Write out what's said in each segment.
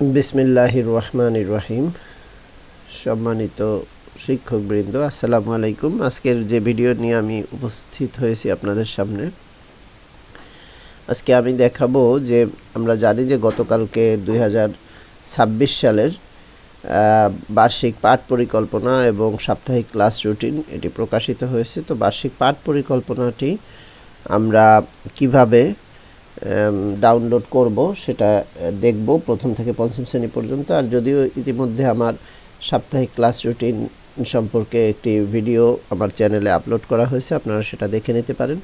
বিসমিল্লাহির রহমানির রহিম। সম্মানিত শিক্ষকবৃন্দ, আসসালামু আলাইকুম। আজকের যে ভিডিও নিয়ে আমি উপস্থিত হয়েছি আপনাদের সামনে, আজকে আমি দেখাবো যে আমরা জানি যে গতকালকে দুই সালের বার্ষিক পাঠ পরিকল্পনা এবং সাপ্তাহিক ক্লাস রুটিন এটি প্রকাশিত হয়েছে। তো বার্ষিক পাঠ পরিকল্পনাটি আমরা কীভাবে ডাউনলোড করব, সেটা দেখব, প্রথম থেকে পঞ্চম শ্রেণি পর্যন্ত। আর যদিও ইতিমধ্যে আমার সাপ্তাহিক ক্লাস রুটিন সম্পর্কে একটি ভিডিও আমার চ্যানেলে আপলোড করা হয়েছে, আপনারা সেটা দেখে নিতে পারেন।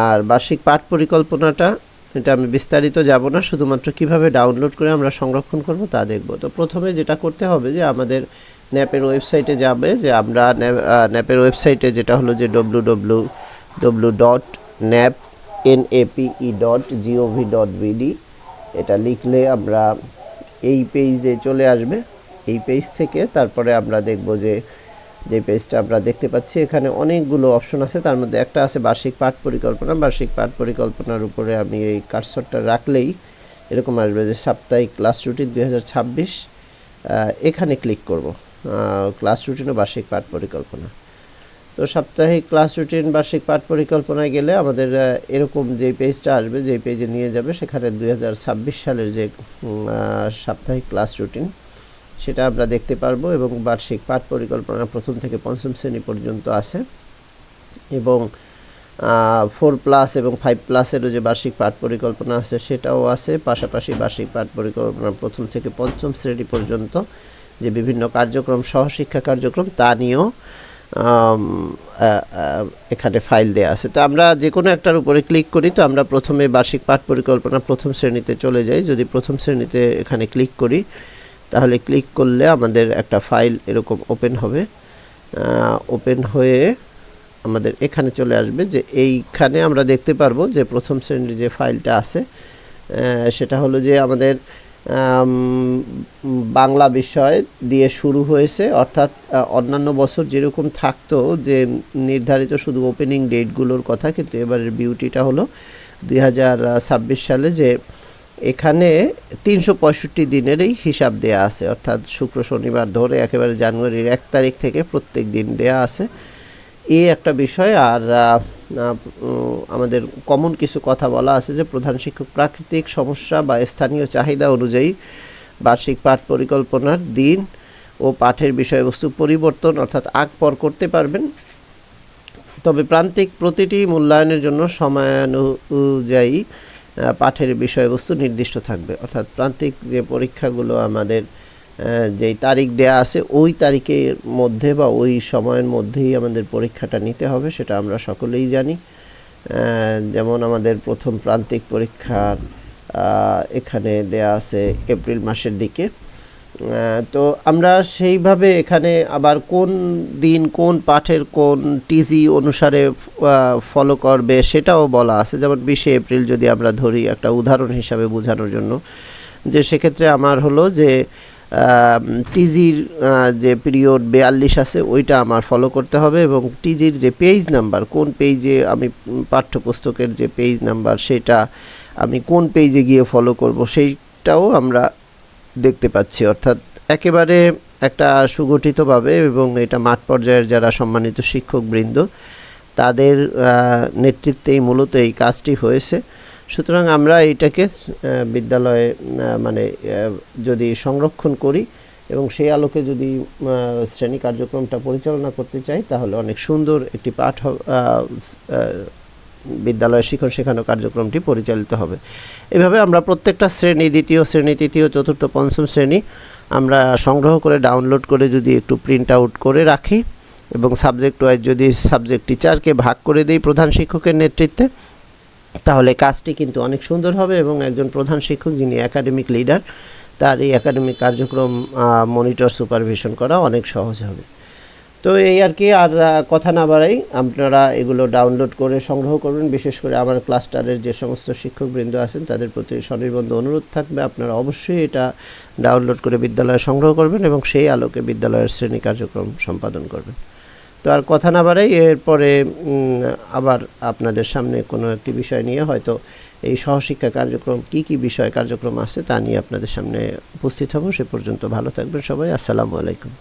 আর বার্ষিক পাঠ পরিকল্পনাটা, এটা আমি বিস্তারিত যাব না, শুধুমাত্র কীভাবে ডাউনলোড করে আমরা সংরক্ষণ করব তা দেখব। তো প্রথমে যেটা করতে হবে যে, আমাদের ন্যাপের ওয়েবসাইটে যাবে, যে আমরা ন্যাপের ওয়েবসাইটে যেটা হলো যে W W W dot nap N A P E dot G O V dot B D এটা লিখলে আমরা এই পেজে চলে আসবে। এই পেজ থেকে তারপরে আমরা দেখব যে যে পেজটা আমরা দেখতে পাচ্ছি, এখানে অনেকগুলো অপশন আছে। তার মধ্যে একটা আছে বার্ষিক পাঠ পরিকল্পনা। বার্ষিক পাঠ পরিকল্পনার উপরে আমি এই কার্সরটা রাখলেই এরকম আসবে যে সাপ্তাহিক ক্লাস রুটিন দু হাজার ছাব্বিশ এখানে ক্লিক করব। ক্লাস রুটিন ও বার্ষিক পাঠ পরিকল্পনা। তো সাপ্তাহিক ক্লাস রুটিন, বার্ষিক পাঠ পরিকল্পনায় গেলে আমাদের এরকম যে পেজটা আসবে, যে পেজে নিয়ে যাবে, সেখানে দুই হাজার ছাব্বিশ সালের যে সাপ্তাহিক ক্লাস রুটিন, সেটা আমরা দেখতে পারব এবং বার্ষিক পাঠ পরিকল্পনা প্রথম থেকে পঞ্চম শ্রেণি পর্যন্ত আছে। এবং ফোর প্লাস এবং ফাইভ প্লাসেরও যে বার্ষিক পাঠ পরিকল্পনা আছে, সেটাও আছে। পাশাপাশি বার্ষিক পাঠ পরিকল্পনা প্রথম থেকে পঞ্চম শ্রেণি পর্যন্ত যে বিভিন্ন কার্যক্রম, সহশিক্ষা কার্যক্রম, তা নিয়েও এখানে ফাইল দেওয়া আছে। তো আমরা যে কোনো একটার উপরে ক্লিক করি তো আমরা প্রথমে বার্ষিক পাঠ পরিকল্পনা প্রথম শ্রেণীতে চলে যাই। যদি প্রথম শ্রেণীতে এখানে ক্লিক করি তাহলে ক্লিক করলে আমাদের একটা ফাইল এরকম ওপেন হবে। ওপেন হয়ে আমাদের এখানে চলে আসবে যে এইখানে আমরা দেখতে পারব যে প্রথম শ্রেণির যে ফাইলটা আছে সেটা হলো যে আমাদের আম, বাংলা বিষয় দিয়ে শুরু হয়েছে। অর্থাৎ অন্যান্য বছর যেরকম থাকতো যে নির্ধারিত শুধু ওপেনিং ডেটগুলোর কথা, কিন্তু এবারের বিউটিটা হলো দুই হাজার ছাব্বিশ সালে যে এখানে তিনশো পঁয়ষট্টি দিনেরই হিসাব দেয়া আছে। অর্থাৎ শুক্র শনিবার ধরে একেবারে জানুয়ারির এক তারিখ থেকে প্রত্যেক দিন দেয়া আছে। এই একটা বিষয়, আর আমাদের কমন কিছু কথা বলা আছে যে প্রধান শিক্ষক প্রাকৃতিক সমস্যা বা স্থানীয় চাহিদা অনুযায়ী বার্ষিক পাঠ পরিকল্পনার দিন ও পাঠের বিষয়বস্তু পরিবর্তন অর্থাৎ আগ পর করতে পারবেন। তবে প্রান্তিক প্রতিটি মূল্যায়নের জন্য সময়ানুযায়ী পাঠের বিষয়বস্তু নির্দিষ্ট থাকবে। অর্থাৎ প্রান্তিক যে পরীক্ষাগুলো আমাদের যেই তারিখ দেয়া আছে, ওই তারিখের মধ্যে বা ওই সময়ের মধ্যেই আমাদের পরীক্ষাটা নিতে হবে, সেটা আমরা সকলেই জানি। যেমন আমাদের প্রথম প্রান্তিক পরীক্ষার এখানে দেয়া আছে এপ্রিল মাসের দিকে। তো আমরা সেইভাবে এখানে আবার কোন দিন, কোন পাঠের কোন টিজি অনুসারে ফলো করবে সেটাও বলা আছে। যেমন বিশে এপ্রিল যদি আমরা ধরি একটা উদাহরণ হিসাবে বোঝানোর জন্য, যে সেক্ষেত্রে আমার হলো যে টিজির যে পিরিয়ড বেয়াল্লিশ আছে, ওইটা আমার ফলো করতে হবে এবং টিজির যে পেজ নাম্বার কোন পেজে আমি পাঠ্যপুস্তকের যে পেজ নাম্বার সেটা আমি কোন পেজে গিয়ে ফলো করব, সেইটাও আমরা দেখতে পাচ্ছি। অর্থাৎ একেবারে একটা সুগঠিতভাবে এবং এটা মাঠ পর্যায়ের যারা সম্মানিত শিক্ষকবৃন্দ, তাদের নেতৃত্বেই মূলত এই কাজটি হয়েছে। সুতরাং আমরা আহ, বিদ্যালয়ে মানে যদি সংরক্ষণ করি এবং সেই আলোকে যদি শ্রেণি কার্যক্রমটা পরিচালনা করতে চাই তাহলে অনেক সুন্দর একটি পাঠ আহ, শিক্ষণ শেখানো কার্যক্রমটি পরিচালিত হবে। এভাবে আমরা প্রত্যেকটা শ্রেণি দ্বিতীয় শ্রেণি তৃতীয় চতুর্থ পঞ্চম শ্রেণি আমরা সংগ্রহ করে ডাউনলোড করে যদি একটু প্রিন্ট আউট করে রাখি এবং সাবজেক্ট ওয়াইজ যদি সাবজেক্ট টিচারকে ভাগ করে দিই প্রধান শিক্ষকের নেতৃত্বে তাহলে কাজটি কিন্তু অনেক সুন্দর হবে এবং একজন প্রধান শিক্ষক যিনি একাডেমিক লিডার তার এই একাডেমিক কার্যক্রম মনিটর সুপারভিশন করা অনেক সহজ হবে। তো এই আর কি, আর কথা না বাড়াই আপনারা এগুলো ডাউনলোড করে সংগ্রহ করবেন বিশেষ করে আমার ক্লাস্টারের যে সমস্ত শিক্ষকবৃন্দ আছেন, তাদের প্রতি স্বনির্বন্ধ অনুরোধ থাকবে। আপনারা অবশ্যই এটা ডাউনলোড করে বিদ্যালয়ে সংগ্রহ করবেন এবং সেই আলোকে বিদ্যালয়ের শ্রেণি কার্যক্রম সম্পাদন করবেন। তো আর কথা না বাড়াই, এরপরে আবার আপনাদের সামনে কোনো একটি বিষয় নিয়ে হয়তো এই সহশিক্ষা কার্যক্রম কি কি বিষয় কার্যক্রম আছে তা নিয়ে আপনাদের সামনে উপস্থিত হব। সে পর্যন্ত ভালো থাকবেন সবাই। আসসালামু আলাইকুম।